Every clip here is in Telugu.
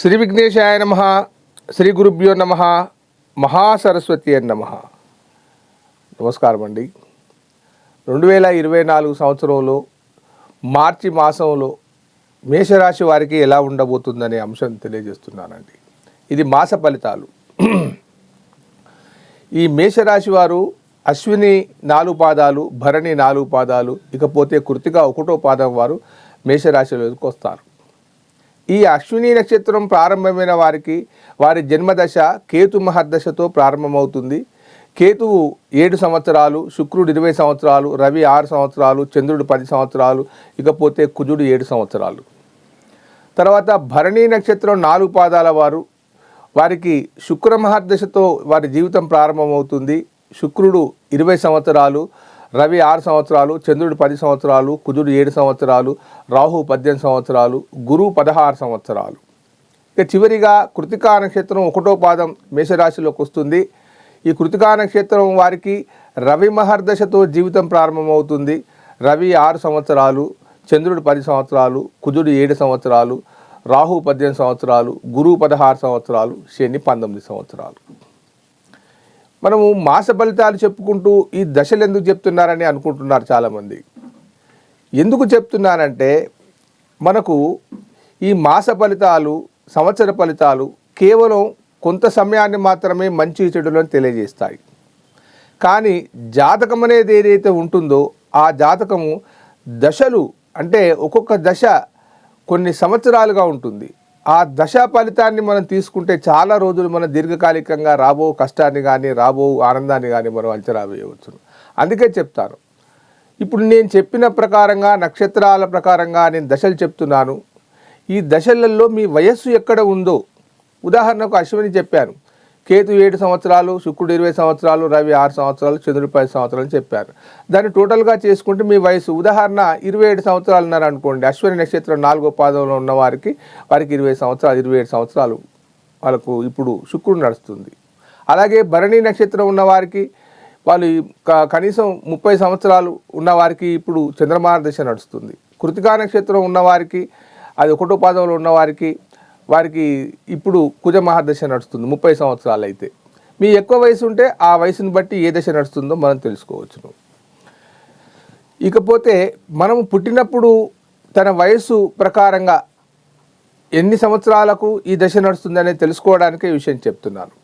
శ్రీ విఘ్నేశాయ నమ శ్రీ గురుభ్యో నమ మహాసరస్వతి అని నమ. నమస్కారం అండి రెండు వేల ఇరవై నాలుగు సంవత్సరంలో మార్చి మాసంలో మేషరాశి వారికి ఎలా ఉండబోతుందనే అంశం తెలియజేస్తున్నానండి. ఇది మాస ఫలితాలు. ఈ మేషరాశి వారు అశ్విని నాలుగు పాదాలు భరణి నాలుగు పాదాలు ఇకపోతే కృతిక ఒకటో పాదం వారు మేషరాశిలోకి వస్తారు. ఈ అశ్విని నక్షత్రం ప్రారంభమైన వారికి వారి జన్మదశ కేతు మహర్దశతో ప్రారంభమవుతుంది. కేతువు ఏడు సంవత్సరాలు శుక్రుడు ఇరవై సంవత్సరాలు రవి ఆరు సంవత్సరాలు చంద్రుడు పది సంవత్సరాలు ఇకపోతే కుజుడు ఏడు సంవత్సరాలు. తర్వాత భరణి నక్షత్రం నాలుగు పాదాల వారు. వారికి శుక్ర మహర్దశతో వారి జీవితం ప్రారంభమవుతుంది. శుక్రుడు ఇరవై సంవత్సరాలు రవి ఆరు సంవత్సరాలు చంద్రుడు పది సంవత్సరాలు కుజుడు ఏడు సంవత్సరాలు రాహు పద్దెనిమిది సంవత్సరాలు గురువు పదహారు సంవత్సరాలు. ఇక చివరిగా కృతికా నక్షత్రం ఒకటో పాదం మేషరాశిలోకి వస్తుంది. ఈ కృతికా నక్షత్రం వారికి రవి మహర్దశతో జీవితం ప్రారంభమవుతుంది. రవి ఆరు సంవత్సరాలు చంద్రుడు పది సంవత్సరాలు కుజుడు ఏడు సంవత్సరాలు రాహు పద్దెనిమిది సంవత్సరాలు గురువు పదహారు సంవత్సరాలు శని పంతొమ్మిది సంవత్సరాలు. మనము మాస ఫలితాలు చెప్పుకుంటూ ఈ దశలు ఎందుకు చెప్తున్నారని అనుకుంటున్నారు చాలామంది. ఎందుకు చెప్తున్నానంటే మనకు ఈ మాస ఫలితాలు సంవత్సర ఫలితాలు కేవలం కొంత సమయాన్ని మాత్రమే మంచి చెడులను తెలియజేస్తాయి. కానీ జాతకం అనేది ఏదైతే ఉంటుందో ఆ జాతకము దశలు అంటే ఒక్కొక్క దశ కొన్ని సంవత్సరాలుగా ఉంటుంది. ఆ దశ ఫలితాన్ని మనం తీసుకుంటే చాలా రోజులు మనం దీర్ఘకాలికంగా రాబో కష్టాన్ని కానీ రాబో ఆనందాన్ని కానీ మనం అంచనా వేయవచ్చు. అందుకే చెప్తాను. ఇప్పుడు నేను చెప్పిన ప్రకారంగా నక్షత్రాల ప్రకారంగా నేను దశలు చెప్తున్నాను. ఈ దశలలో మీ వయస్సు ఎక్కడ ఉందో ఉదాహరణకు అశ్విని చెప్పాను. కేతు ఏడు సంవత్సరాలు శుక్రుడు ఇరవై సంవత్సరాలు రవి ఆరు సంవత్సరాలు చంద్రుడు పది సంవత్సరాలు చెప్పారు. దాన్ని టోటల్గా చేసుకుంటే మీ వయసు ఉదాహరణ ఇరవై ఏడు సంవత్సరాలు ఉన్నారు అనుకోండి. అశ్విని నక్షత్రం నాలుగో పాదంలో ఉన్న వారికి వారికి ఇరవై సంవత్సరాలు ఇరవై ఏడు సంవత్సరాలు వాళ్ళకు ఇప్పుడు శుక్రుడు నడుస్తుంది. అలాగే భరణి నక్షత్రం ఉన్న వారికి వాళ్ళు కనీసం ముప్పై సంవత్సరాలు ఉన్న వారికి ఇప్పుడు చంద్రమాన దశ నడుస్తుంది. కృతికా నక్షత్రం ఉన్నవారికి అది ఒకటో పాదంలో ఉన్నవారికి వారికి ఇప్పుడు కుజ మహాదశ నడుస్తుంది ముప్పై సంవత్సరాలు అయితే మీ ఎక్కువ వయసు ఉంటే ఆ వయసుని బట్టి ఏ దశ నడుస్తుందో మనం తెలుసుకోవచ్చును. ఇకపోతే మనము పుట్టినప్పుడు తన వయసు ప్రకారంగా ఎన్ని సంవత్సరాలకు ఈ దశ నడుస్తుందనే తెలుసుకోవడానికే విషయం చెప్తున్నాను.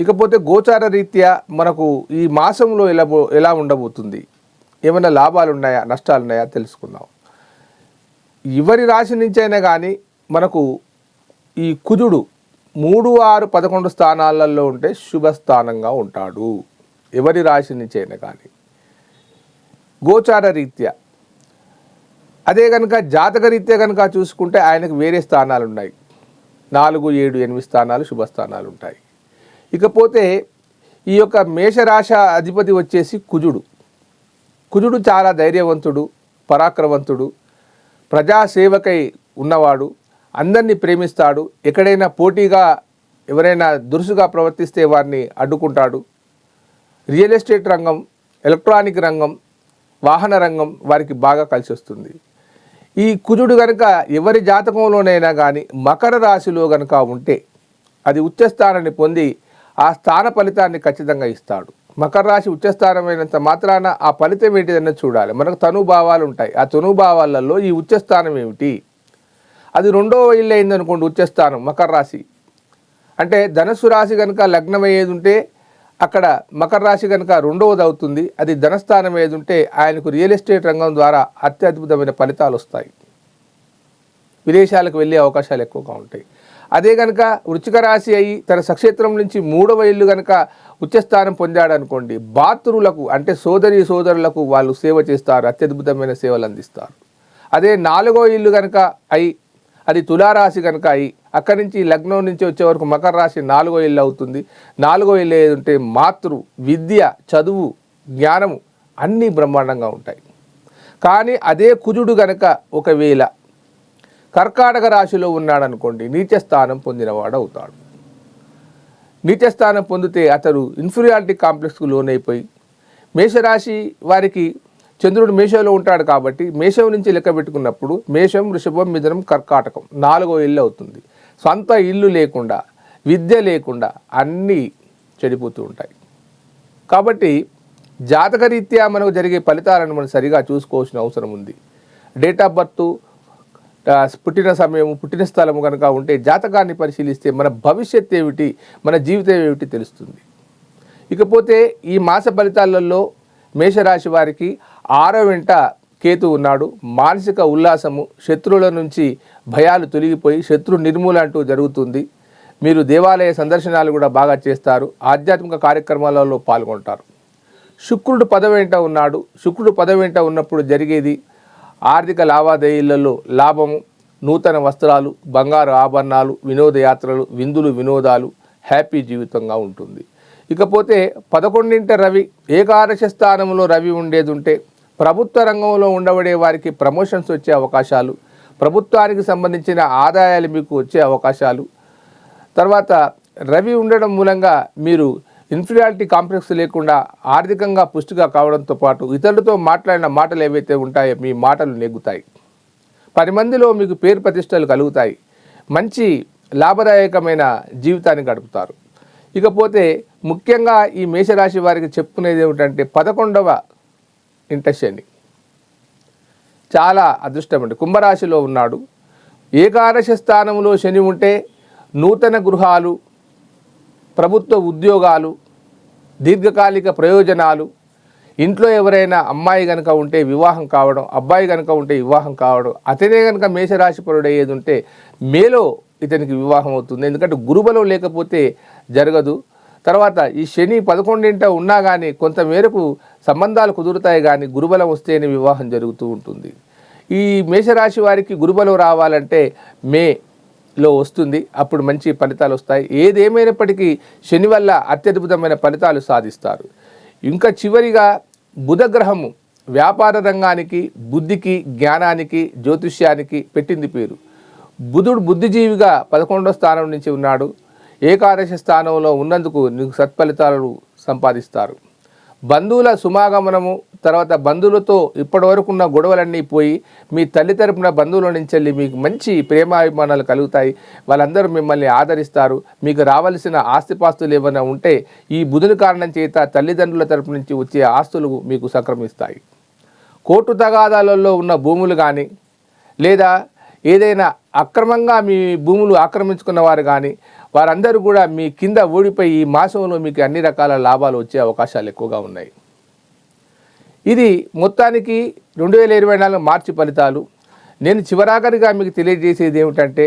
ఇకపోతే గోచార రీత్యా మనకు ఈ మాసంలో ఎలా ఎలా ఉండబోతుంది? ఏమైనా లాభాలు ఉన్నాయా నష్టాలు ఉన్నాయా తెలుసుకుందాం. ఎవరి రాశి నుంచైనా కానీ మనకు ఈ కుజుడు మూడు ఆరు పదకొండు స్థానాలలో ఉంటే శుభస్థానంగా ఉంటాడు. ఎవరి రాశి నుంచి కానీ గోచార రీత్యా. అదే కనుక జాతక రీత్యా కనుక చూసుకుంటే ఆయనకు వేరే స్థానాలు ఉన్నాయి నాలుగు ఏడు ఎనిమిది స్థానాలు శుభస్థానాలు ఉంటాయి. ఇకపోతే ఈ యొక్క మేషరాశ అధిపతి వచ్చేసి కుజుడు. కుజుడు చాలా ధైర్యవంతుడు పరాక్రమవంతుడు ప్రజాసేవకై ఉన్నవాడు అందరినీ ప్రేమిస్తాడు. ఎక్కడైనా పోటీగా ఎవరైనా దురుసుగా ప్రవర్తిస్తే వారిని అడ్డుకుంటాడు. రియల్ ఎస్టేట్ రంగం ఎలక్ట్రానిక్ రంగం వాహన రంగం వారికి బాగా కలిసి వస్తుంది ఈ కుజుడు కనుక ఎవరి జాతకంలోనైనా కానీ మకర రాశిలో కనుక ఉంటే అది ఉచ్చస్థానాన్ని పొంది ఆ స్థాన ఫలితాన్ని ఖచ్చితంగా ఇస్తాడు. మకర రాశి ఉచ్చస్థానమైనంత మాత్రాన ఆ ఫలితం ఏంటిదన్నది చూడాలి. మనకు తనుభావాలు ఉంటాయి. ఆ తనుభావాలలో ఈ ఉచ్చస్థానం ఏమిటి? అది రెండవ ఇల్లు అయిందనుకోండి ఉచ్చస్థానం మకర రాశి. అంటే ధనస్సు రాశి కనుక లగ్నం అయ్యేది ఉంటే అక్కడ మకర రాశి కనుక రెండవది అవుతుంది. అది ధనస్థానం ఏది ఉంటే ఆయనకు రియల్ ఎస్టేట్ రంగం ద్వారా అత్యద్భుతమైన ఫలితాలు వస్తాయి. విదేశాలకు వెళ్ళే అవకాశాలు ఎక్కువగా ఉంటాయి. అదే కనుక వృచ్చిక రాశి అయి తన సక్షేత్రం నుంచి మూడవ ఇల్లు కనుక ఉచ్చస్థానం పొందాడనుకోండి అనుకోండి అంటే సోదరి సోదరులకు వాళ్ళు సేవ చేస్తారు అత్యద్భుతమైన సేవలు అందిస్తారు. అదే నాలుగో ఇల్లు కనుక అయి అది తులారాశి కనుక అయి అక్కడి నుంచి లగ్నం నుంచి వచ్చే వరకు మకర రాశి నాలుగో ఇల్లు అవుతుంది. నాలుగో ఇల్లు ఏది ఉంటే మాతృ విద్య చదువు జ్ఞానము అన్నీ బ్రహ్మాండంగా ఉంటాయి. కానీ అదే కుజుడు గనక ఒకవేళ కర్కాటక రాశిలో ఉన్నాడనుకోండి నీచస్థానం పొందినవాడు అవుతాడు నీచస్థానం పొందితే అతడు ఇన్ఫీరియారిటీ కాంప్లెక్స్కు లోనైపోయి మేషరాశి వారికి చంద్రుడు మేషంలో ఉంటాడు కాబట్టి మేషం నుంచి లెక్క పెట్టుకున్నప్పుడు మేషం వృషభం మిథునం కర్కాటకం నాలుగో ఇల్లు అవుతుంది. సొంత ఇల్లు లేకుండా విద్య లేకుండా అన్నీ చెడిపోతూ ఉంటాయి. కాబట్టి జాతకరీత్యా మనకు జరిగే ఫలితాలను మనం సరిగా చూసుకోవాల్సిన అవసరం ఉంది. డేట్ ఆఫ్ బర్త్ పుట్టిన సమయం పుట్టిన స్థలము కనుక ఉంటే జాతకాన్ని పరిశీలిస్తే మన భవిష్యత్ ఏమిటి మన జీవితం ఏమిటి తెలుస్తుంది. ఇకపోతే ఈ మాస ఫలితాలలో మేషరాశి వారికి ఆరో వెంట కేతు ఉన్నాడు. మానసిక ఉల్లాసము శత్రువుల నుంచి భయాలు తొలగిపోయి శత్రు నిర్మూల అంటూ జరుగుతుంది. మీరు దేవాలయ సందర్శనాలు కూడా బాగా చేస్తారు. ఆధ్యాత్మిక కార్యక్రమాలలో పాల్గొంటారు. శుక్రుడు పదవేంట ఉన్నాడు. శుక్రుడు పదవేంట ఉన్నప్పుడు జరిగేది ఆర్థిక లావాదేవీలలో లాభము నూతన వస్త్రాలు బంగారు ఆభరణాలు వినోదయాత్రలు విందులు వినోదాలు హ్యాపీ జీవితంగా ఉంటుంది. ఇకపోతే పదకొండింట రవి ఏకాదశ స్థానంలో రవి ఉండేది ఉంటే ప్రభుత్వ రంగంలో ఉండబడే వారికి ప్రమోషన్స్ వచ్చే అవకాశాలు ప్రభుత్వానికి సంబంధించిన ఆదాయాలు మీకు వచ్చే అవకాశాలు. తర్వాత రవి ఉండడం మూలంగా మీరు ఇన్ఫీరియారిటీ కాంప్లెక్స్ లేకుండా ఆర్థికంగా పుష్టిగా కావడంతో పాటు ఇతరులతో మాట్లాడిన మాటలు ఏవైతే ఉంటాయో మీ మాటలు నెగ్గుతాయి. పది మందిలో మీకు పేరు ప్రతిష్టలు కలుగుతాయి. మంచి లాభదాయకమైన జీవితాన్ని గడుపుతారు. ఇకపోతే ముఖ్యంగా ఈ మేషరాశి వారికి చెప్పుకునేది ఏమిటంటే పదకొండవ ఇంట్రెస్ట్ చేయండి చాలా అదృష్టం అండి. కుంభరాశిలో ఉన్నాడు. ఏకాదశ స్థానంలో శని ఉంటే నూతన గృహాలు ప్రభుత్వ ఉద్యోగాలు దీర్ఘకాలిక ప్రయోజనాలు ఇంట్లో ఎవరైనా అమ్మాయి కనుక ఉంటే వివాహం కావడం అబ్బాయి కనుక ఉంటే వివాహం కావడం అతనే కనుక మేషరాశిపరుడు అయ్యేది ఉంటే మేలో ఇతనికి వివాహం అవుతుంది. ఎందుకంటే గురుబలం లేకపోతే జరగదు. తర్వాత ఈ శని పదకొండింట ఉన్నా కానీ కొంతమేరకు సంబంధాలు కుదురుతాయి కానీ గురుబలం వస్తేనే వివాహం జరుగుతూ ఉంటుంది. ఈ మేషరాశి వారికి గురుబలం రావాలంటే మే లో వస్తుంది. అప్పుడు మంచి ఫలితాలు వస్తాయి. ఏదేమైనప్పటికీ శని వల్ల అత్యద్భుతమైన ఫలితాలు సాధిస్తారు. ఇంకా చివరిగా బుధగ్రహము వ్యాపార రంగానికి బుద్ధికి జ్ఞానానికి జ్యోతిష్యానికి పెట్టింది పేరు. బుధుడు బుద్ధిజీవిగా పదకొండో స్థానం నుంచి ఉన్నాడు. ఏకాదశ స్థానంలో ఉన్నందుకు నీకు సత్ఫలితాలను సంపాదిస్తారు. బంధువుల సుమాగమనము తర్వాత బంధువులతో ఇప్పటివరకు ఉన్న గొడవలన్నీ పోయి మీ తల్లి తరపున బంధువుల నుంచి వెళ్ళి మీకు మంచి ప్రేమాభిమానాలు కలుగుతాయి. వాళ్ళందరూ మిమ్మల్ని ఆదరిస్తారు. మీకు రావాల్సిన ఆస్తిపాస్తులు ఏమైనా ఉంటే ఈ బుధుని కారణం చేత తల్లిదండ్రుల తరపు నుంచి వచ్చే ఆస్తులు మీకు సంక్రమిస్తాయి. కోర్టు తగాదాలలో ఉన్న భూములు కానీ లేదా ఏదైనా అక్రమంగా మీ భూములు ఆక్రమించుకున్న వారు కానీ వారందరూ కూడా మీ కింద ఓడిపోయి ఈ మాసంలో మీకు అన్ని రకాల లాభాలు వచ్చే అవకాశాలు ఎక్కువగా ఉన్నాయి. ఇది మొత్తానికి రెండు వేల ఇరవై నాలుగు మార్చి ఫలితాలు. నేను చివరాఖరిగా మీకు తెలియజేసేది ఏమిటంటే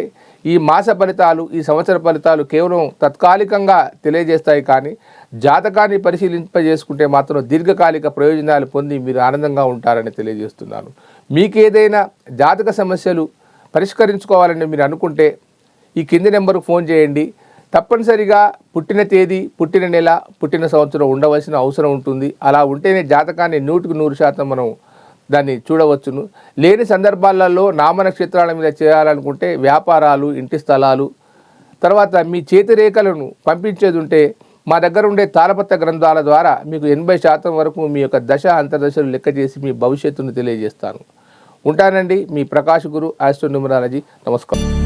ఈ మాస ఫలితాలు ఈ సంవత్సర ఫలితాలు కేవలం తాత్కాలికంగా తెలియజేస్తాయి కానీ జాతకాన్ని పరిశీలింపజేసుకుంటే మాత్రం దీర్ఘకాలిక ప్రయోజనాలు పొంది మీరు ఆనందంగా ఉంటారని తెలియజేస్తున్నాను. మీకు ఏదైనా జాతక సమస్యలు పరిష్కరించుకోవాలని మీరు అనుకుంటే ఈ కింది నెంబర్కు ఫోన్ చేయండి. తప్పనిసరిగా పుట్టిన తేదీ పుట్టిన నెల పుట్టిన సంవత్సరం ఉండవలసిన అవసరం ఉంటుంది. అలా ఉంటేనే జాతకాన్ని నూటికి నూరు శాతం మనం దాన్ని చూడవచ్చును. లేని సందర్భాలలో నామ నక్షత్రాల మీద చేయాలనుకుంటే వ్యాపారాలు ఇంటి స్థలాలు తర్వాత మీ చేతిరేఖలను పంపించేది ఉంటే మా దగ్గర ఉండే తాళపత్ర గ్రంథాల ద్వారా మీకు ఎనభై శాతం వరకు మీ యొక్క దశ అంతర్దశలు లెక్క చేసి మీ భవిష్యత్తును తెలియజేస్తాను. ఉంటానండి మీ ప్రకాష్ గురు ఆస్ట్రో న్యూమరాలజీ. నమస్కారం.